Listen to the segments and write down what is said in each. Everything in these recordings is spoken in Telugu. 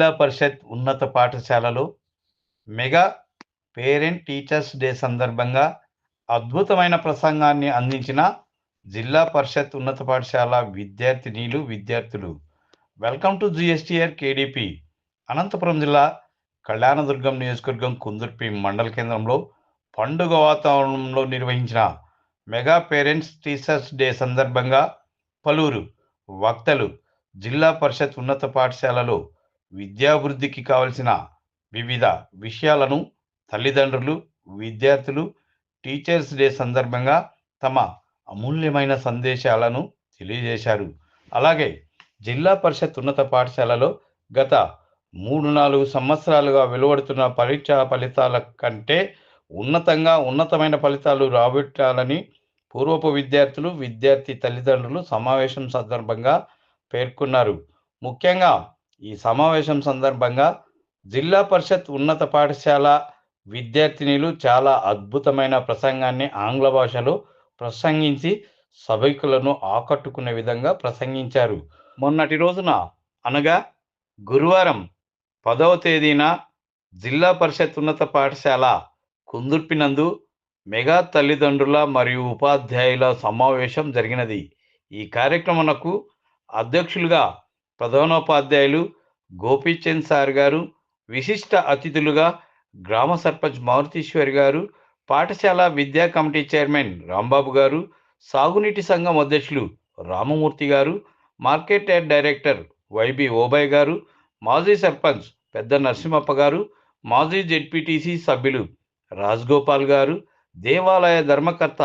జిల్లా పరిషత్ ఉన్నత పాఠశాలలో మెగా పేరెంట్ టీచర్స్ డే సందర్భంగా అద్భుతమైన ప్రసంగాన్ని అందించిన జిల్లా పరిషత్ ఉన్నత పాఠశాల విద్యార్థినీలు విద్యార్థులు welcome to GSTR KDP Anantapuram జిల్లా కళ్యాణదుర్గం నియోజకవర్గం కుందుర్పి మండల కేంద్రంలో పండుగ వాతావరణంలో నిర్వహించిన మెగా పేరెంట్స్ టీచర్స్ డే సందర్భంగా పలువురు వక్తలు జిల్లా పరిషత్ ఉన్నత పాఠశాలలో విద్యాభివృద్ధికి కావలసిన వివిధ విషయాలను తల్లిదండ్రులు విద్యార్థులు టీచర్స్ డే సందర్భంగా తమ అమూల్యమైన సందేశాలను తెలియజేశారు అలాగే జిల్లా పరిషత్ ఉన్నత పాఠశాలలో గత మూడు నాలుగు సంవత్సరాలుగా వెలువడుతున్న పరీక్షా ఫలితాల కంటే ఉన్నతంగా ఉన్నతమైన ఫలితాలు రాబట్టాలని పూర్వపు విద్యార్థులు విద్యార్థి తల్లిదండ్రులు సమావేశం సందర్భంగా పేర్కొన్నారు ముఖ్యంగా ఈ సమావేశం సందర్భంగా జిల్లా పరిషత్ ఉన్నత పాఠశాల విద్యార్థినిలు చాలా అద్భుతమైన ప్రసంగాన్ని ఆంగ్ల భాషలో ప్రసంగించి సభికులను ఆకట్టుకునే విధంగా ప్రసంగించారు మొన్నటి రోజున అనగా గురువారం పదవ తేదీన జిల్లా పరిషత్ ఉన్నత పాఠశాల కుందుర్పినందు మెగా తల్లిదండ్రుల మరియు ఉపాధ్యాయుల సమావేశం జరిగినది ఈ కార్యక్రమాలకు అధ్యక్షులుగా ప్రధానోపాధ్యాయులు గోపీచంద్ సార్ గారు విశిష్ట అతిథులుగా గ్రామ సర్పంచ్ మారుతీశ్వరి గారు పాఠశాల విద్యా కమిటీ చైర్మన్ రాంబాబు గారు సాగునీటి సంఘం అధ్యక్షులు రామమూర్తి గారు market yard director YB Obai గారు మాజీ సర్పంచ్ పెద్ద నరసింహప్ప గారు మాజీ జెడ్పీటీసీ సభ్యులు రాజగోపాల్ గారు దేవాలయ ధర్మకర్త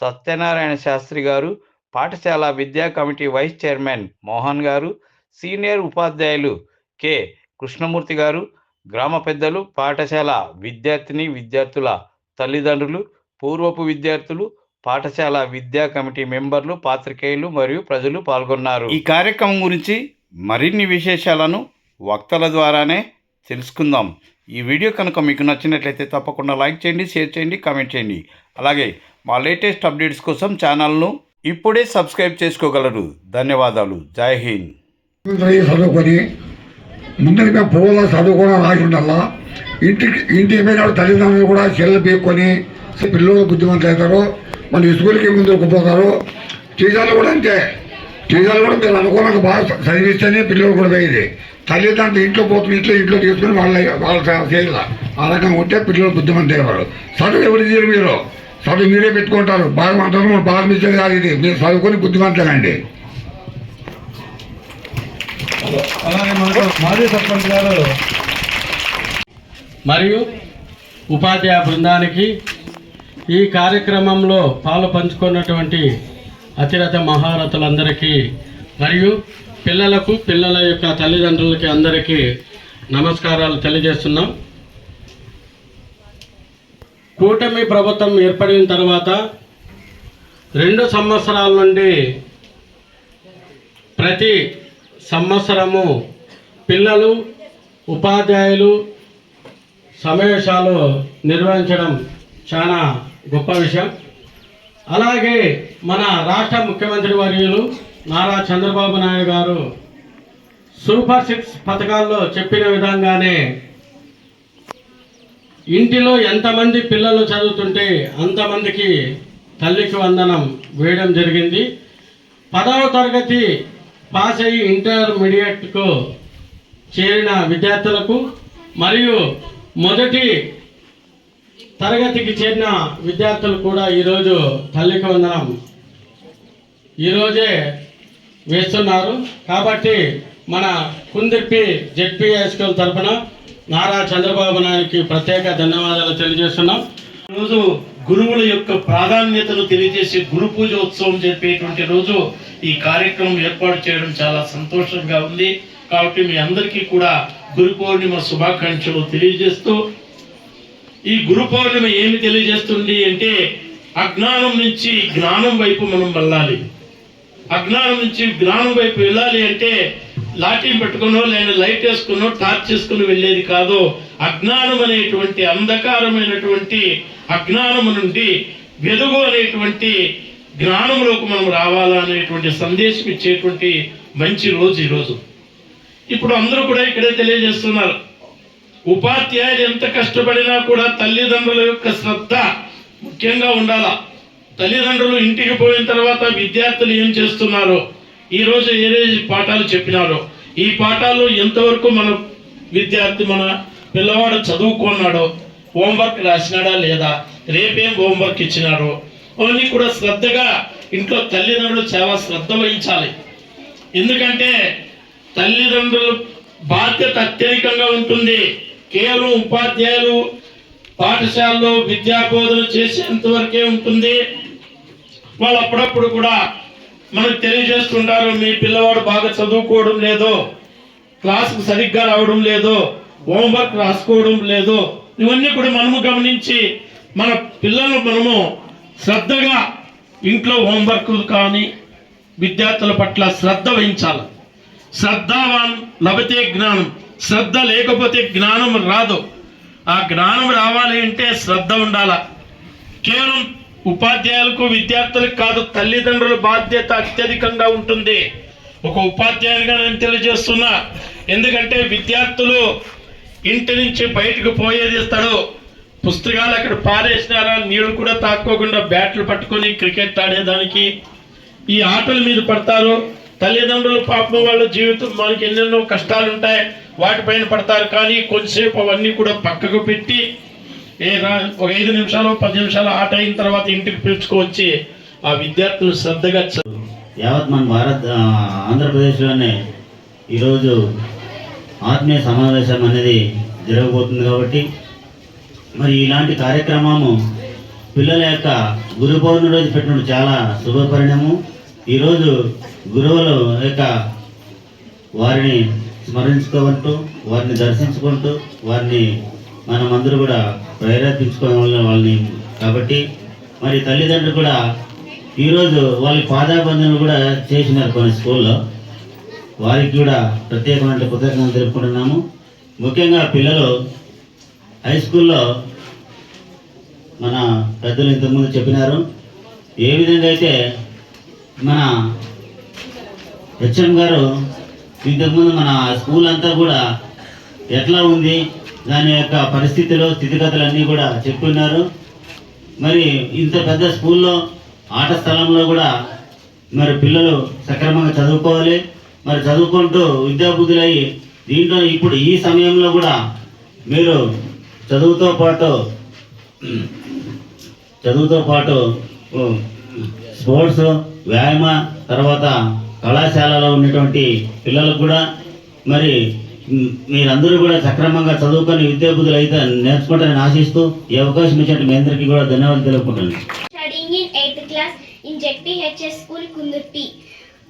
సత్యనారాయణ శాస్త్రి గారు పాఠశాల విద్యా కమిటీ వైస్ చైర్మన్ మోహన్ గారు సీనియర్ ఉపాధ్యాయులు కె కృష్ణమూర్తి గారు గ్రామ పెద్దలు పాఠశాల విద్యార్థిని విద్యార్థుల తల్లిదండ్రులు పూర్వపు విద్యార్థులు పాఠశాల విద్యా కమిటీ మెంబర్లు పాత్రికేయులు మరియు ప్రజలు పాల్గొన్నారు ఈ కార్యక్రమం గురించి మరిన్ని విశేషాలను వక్తల ద్వారానే తెలుసుకుందాం ఈ వీడియో కనుక మీకు నచ్చినట్లయితే తప్పకుండా లైక్ చేయండి షేర్ చేయండి కామెంట్ చేయండి అలాగే మా లేటెస్ట్ అప్డేట్స్ కోసం ఛానల్ను ఇప్పుడే సబ్స్క్రైబ్ చేసుకోగలరు ధన్యవాదాలు జై హింద్ చదువుకొని ముందుగా మేము పోవాలా చదువుకోవడం రాసి ఉండాలా ఇంటికి ఇంటి ఏమైనా తల్లిదండ్రులు కూడా చెల్లెలు పీక్కొని పిల్లలు బుద్ధిమంతులు అవుతారు మన స్కూల్కి ముందుకు పోతారు టీచర్లు కూడా అంతే టీచర్లు కూడా మీరు అనుకూలంగా బాగా చదివిస్తేనే పిల్లలు కూడా పోయేది తల్లిదండ్రులు ఇంట్లో పోతుంది ఇంట్లో ఇంట్లో తీసుకుని వాళ్ళ వాళ్ళ చేయాల ఆ రకంగా ఉంటే పిల్లలు బుద్ధిమంతి అయ్యేవారు చదువు ఎవరు తీరు మీరు చదువు మీరే పెట్టుకుంటారు బాగా మాట్లాడుతున్నారు బాగా మిచ్చేది కాదు ఇది మీరు చదువుకొని బుద్ధిమంతులండి అలాగే మనకు మాజీ సర్పంచ్ గారు మరియు ఉపాధ్యాయ బృందానికి ఈ కార్యక్రమంలో పాలు పంచుకున్నటువంటి అతిరథ మహారథులందరికీ మరియు పిల్లలకు పిల్లల యొక్క తల్లిదండ్రులకి అందరికీ నమస్కారాలు తెలియజేస్తున్నాం కూటమి ప్రభుత్వం ఏర్పడిన తర్వాత రెండు సంవత్సరాల నుండి ప్రతి సంవత్సరము పిల్లలు ఉపాధ్యాయులు సమావేశాలు నిర్వహించడం చాలా గొప్ప విషయం అలాగే మన రాష్ట్ర ముఖ్యమంత్రి వర్యులు నారా చంద్రబాబు నాయుడు గారు సూపర్ సిక్స్ పథకాల్లో చెప్పిన విధంగానే ఇంటిలో ఎంతమంది పిల్లలు చదువుతుంటే అంతమందికి తల్లికి వందనం వేయడం జరిగింది పదవ తరగతి పాస్ అయ్యి ఇంటర్మీడియట్కు చేరిన విద్యార్థులకు మరియు మొదటి తరగతికి చేరిన విద్యార్థులు కూడా ఈరోజు తల్లికి వందనం ఈరోజే వేస్తున్నారు కాబట్టి మన కుందిప్పి జెడ్పీ హై స్కూల్ తరఫున నారా చంద్రబాబు నాయుడికి ప్రత్యేక ధన్యవాదాలు తెలియజేస్తున్నాం రోజు గురువుల యొక్క ప్రాధాన్యతను తెలియజేసే గురు పూజ ఉత్సవం జరిపేటువంటి రోజు ఈ కార్యక్రమం ఏర్పాటు చేయడం చాలా సంతోషంగా ఉంది కాబట్టి మీ అందరికీ కూడా గురు పౌర్ణిమ శుభాకాంక్షలు తెలియజేస్తూ ఈ గురు పౌర్ణిమ ఏమి తెలియజేస్తుంది అంటే అజ్ఞానం నుంచి జ్ఞానం వైపు మనం వెళ్ళాలి అజ్ఞానం నుంచి జ్ఞానం వైపు వెళ్ళాలి అంటే లాఠీ పెట్టుకునో లేని లైట్ వేసుకునో టార్చ్ చేసుకుని వెళ్ళేది కాదు అజ్ఞానం అనేటువంటి అంధకారమైనటువంటి అజ్ఞానము నుండి వెలుగు అనేటువంటి జ్ఞానంలోకి మనం రావాలా అనేటువంటి సందేశం ఇచ్చేటువంటి మంచి రోజు ఈరోజు ఇప్పుడు అందరూ కూడా ఇక్కడే తెలియజేస్తున్నారు ఉపాధ్యాయులు ఎంత కష్టపడినా కూడా తల్లిదండ్రుల యొక్క శ్రద్ధ ముఖ్యంగా ఉండాలా తల్లిదండ్రులు ఇంటికి పోయిన తర్వాత విద్యార్థులు ఏం చేస్తున్నారో ఈరోజు ఏదైతే పాఠాలు చెప్పినారో ఈ పాఠాలు ఎంతవరకు మన విద్యార్థి మన పిల్లవాడు చదువుకున్నాడో హోంవర్క్ రాసినాడా లేదా రేపేం హోంవర్క్ ఇచ్చినాడో అవన్నీ కూడా శ్రద్ధగా ఇంట్లో తల్లిదండ్రులు చాలా శ్రద్ధ వహించాలి ఎందుకంటే తల్లిదండ్రులు బాధ్యత అత్యధికంగా ఉంటుంది కేవలం ఉపాధ్యాయులు పాఠశాలలో విద్యాబోధన చేసేంత వరకే ఉంటుంది వాళ్ళు అప్పుడప్పుడు కూడా మనకు తెలియజేస్తుంటారు మీ పిల్లవాడు బాగా చదువుకోవడం లేదో క్లాస్కు సరిగ్గా రావడం లేదో హోంవర్క్ రాసుకోవడం లేదో ఇవన్నీ కూడా మనము గమనించి మన పిల్లలు మనము శ్రద్ధగా ఇంట్లో హోంవర్క్ కానీ విద్యార్థుల పట్ల శ్రద్ధ వహించాలి శ్రద్ధావాన్ లభితే జ్ఞానం శ్రద్ధ లేకపోతే జ్ఞానం రాదు ఆ జ్ఞానం రావాలి అంటే శ్రద్ధ ఉండాల కేవలం ఉపాధ్యాయులకు విద్యార్థులకు కాదు తల్లిదండ్రుల బాధ్యత అత్యధికంగా ఉంటుంది ఒక ఉపాధ్యాయునిగా నేను తెలియజేస్తున్నా ఎందుకంటే విద్యార్థులు ఇంటి నుంచి బయటకు పోయేది ఇస్తాడు పుస్తకాలు అక్కడ పారేసినారా నీళ్ళు కూడా తాక్కోకుండా బ్యాట్లు పట్టుకొని క్రికెట్ ఆడేదానికి ఈ ఆటల మీద పడతారు తల్లిదండ్రులు పాపం వాళ్ళ జీవితం మనకి ఎన్నెన్నో కష్టాలు ఉంటాయి వాటిపైన పడతారు కానీ కొద్దిసేపు అవన్నీ కూడా పక్కకు పెట్టి ఏ ఒక ఐదు నిమిషాలు పది నిమిషాలు ఆట అయిన తర్వాత ఇంటికి పిలుచుకొచ్చి ఆ విద్యార్థులు శ్రద్ధగా యావత్ మన భారత్ ఆంధ్రప్రదేశ్లోనే ఈరోజు ఆత్మీయ సమావేశం అనేది జరగబోతుంది కాబట్టి మరి ఇలాంటి కార్యక్రమము పిల్లల యొక్క గురు పౌర్ణమి రోజు పెట్టినప్పుడు చాలా శుభపరిణామం ఈరోజు గురువుల యొక్క వారిని స్మరించుకోవంటూ వారిని దర్శించుకుంటూ వారిని మనమందరూ కూడా ప్రేరేపించుకోవాలని వాళ్ళని కాబట్టి మరి తల్లిదండ్రులు కూడా ఈరోజు వాళ్ళ పాదాబంధనలు కూడా చేసినారు కొన్ని స్కూల్లో వారికి కూడా ప్రత్యేకమైన కృతజ్ఞతలు తెలుపుకుంటున్నాము ముఖ్యంగా పిల్లలు హై స్కూల్లో మన పెద్దలు ఇంతకుముందు చెప్పినారు ఏ విధంగా అయితే మన హెచ్ఎం గారు ఇంతకుముందు మన స్కూల్ అంతా కూడా ఎట్లా ఉంది దాని యొక్క పరిస్థితులు స్థితిగతులన్నీ కూడా చెప్పున్నారు మరి ఇంత పెద్ద స్కూల్లో ఆట స్థలంలో కూడా మరి పిల్లలు సక్రమంగా చదువుకోవాలి మరి చదువుకుంటూ విద్యాబుద్ధులయ్యి దీంట్లో ఇప్పుడు ఈ సమయంలో కూడా మీరు చదువుతో పాటు చదువుతో పాటు స్పోర్ట్స్ వ్యాయామ తర్వాత కళాశాలలో ఉన్నటువంటి పిల్లలకు కూడా మరి మీరందరూ కూడా సక్రమంగా చదువుకొని విద్యాబుద్ధులు అయితే నేర్చుకుంటారని ఆశిస్తూ ఈ అవకాశం ఇచ్చినట్టు మీ అందరికీ కూడా ధన్యవాదాలు తెలుపుకుంటాను studying in eighth class in school Kundurpi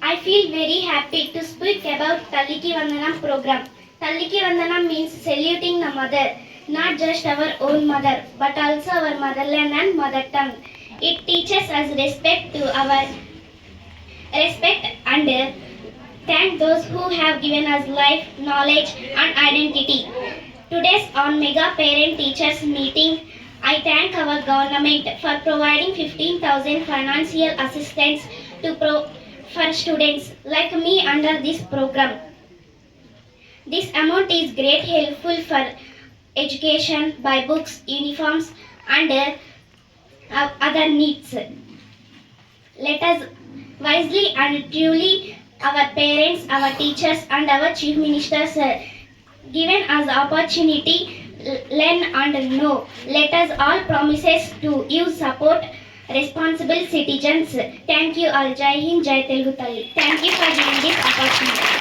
I feel very happy to speak about Talliki Vandanam program. Talliki Vandanam means saluting the mother, not just our own mother, but also our motherland and mother tongue. It teaches us respect to our respect and thank those who have given us life, knowledge and identity. Today's on Mega Parent Teachers Meeting, I thank our government for providing 15,000 financial assistance to pro for students like me under this program. This amount is great helpful for education by books, uniforms and uh, other needs. Let us wisely and truly our parents, our teachers and our chief ministers uh, given us opportunity learn and know. Let us all promises to use support responsible citizens. Thank you all. Jai Hind, Jai Telugu Tali. Thank you for giving this opportunity.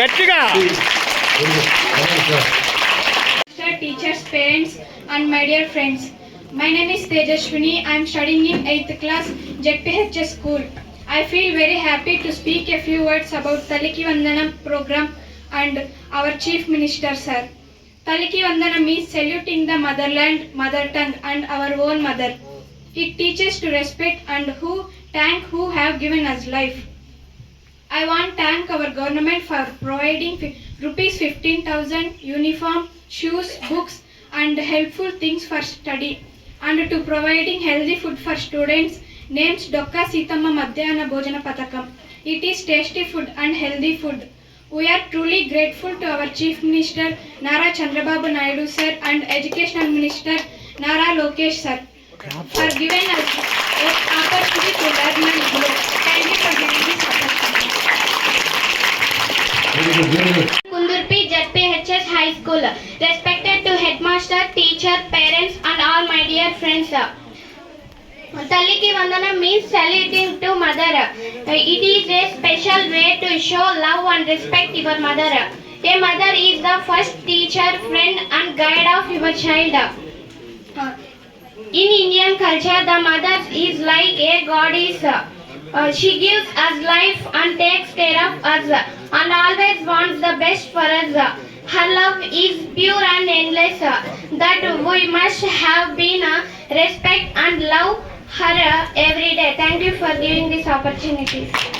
గట్టిగా teachers parents and my dear friends my name is Tejaswini I'm studying in eighth class ZPHS school I feel very happy to speak a few words about Thalliki Vandanam program and our chief minister sir Paliki Vandana means saluting the motherland, mother tongue and our own mother. It teaches to respect and who thank who have given us life. I want thank our government for providing rupees 15,000 uniform, shoes, books and helpful things for study and to providing healthy food for students names Dokka Sitama Madhyana Bhojana Patakam. It is tasty food and healthy food. We are truly grateful to our Chief Minister Nara Chandrababu Naidu sir and Educational Minister Nara Lokesh sir for giving us an opportunity to learn and grow. Thank you for giving this opportunity. Kundurpi ZPHS High School. Respected to headmaster, teacher, parents and all my dear friends. Sir. Thalliki Vandanam means saluting to mother. Uh, it is a special way to show love and respect to your mother. A mother is the first teacher, friend and guide of your child. In Indian culture, the mother is like a goddess. Uh, she gives us life and takes care of us and always wants the best for us. Her love is pure and endless. That we must have been uh, respect and love Hara every day. Thank you for giving this opportunity.